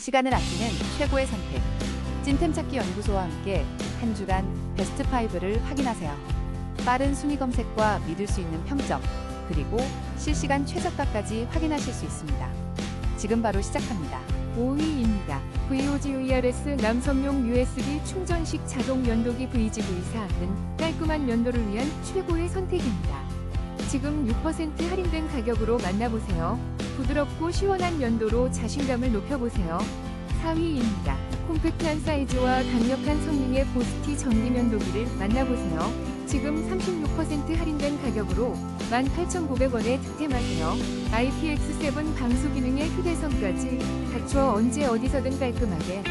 시간을 아끼는 최고의 선택. 찐템 찾기 연구소와 함께 한 주간 베스트 5를 확인하세요. 빠른 순위 검색과 믿을 수 있는 평점, 그리고 실시간 최저가까지 확인하실 수 있습니다. 지금 바로 시작합니다. 5위입니다. VOGVRS 남성용 USB 충전식 자동 면도기 VGV4는 깔끔한 면도를 위한 최고의 선택입니다. 지금 6% 할인된 가격으로 만나보세요. 부드럽고 시원한 면도로 자신감을 높여보세요. 4위입니다. 콤팩트한 사이즈와 강력한 성능의 보스티 전기 면도기를 만나보세요. 지금 36% 할인된 가격으로 18,900원에 득템하세요. IPX7 방수 기능의 휴대성까지 갖춰 언제 어디서든 깔끔하게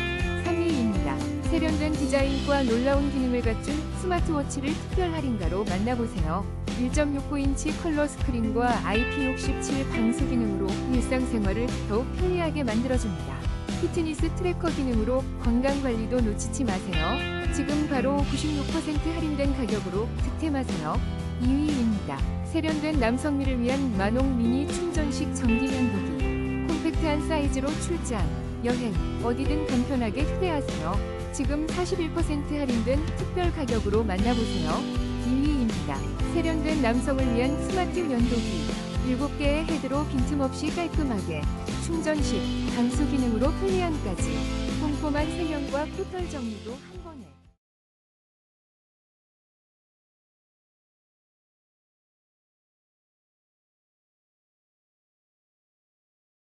3위입니다. 세련된 디자인과 놀라운 기능을 갖춘 스마트워치를 특별 할인가로 만나보세요. 1.69인치 컬러 스크린과 IP67 방수 기능으로 일상생활을 더욱 편리하게 만들어줍니다. 피트니스 트래커 기능으로 건강관리도 놓치지 마세요. 지금 바로 96% 할인된 가격으로 득템하세요. 2위입니다. 세련된 남성미를 위한 마농 미니 충전식 전기 면도기. 콤팩트한 사이즈로 출장, 여행, 어디든 간편하게 휴대하세요. 지금 41% 할인된 특별 가격으로 만나보세요. 2위 입니다. 세련된 남성을 위한 스마트 면도기. 7개의 헤드로 빈틈없이 깔끔하게 충전식, 방수 기능으로 편리함까지 꼼꼼한 세면과 코털 정리도 한 번에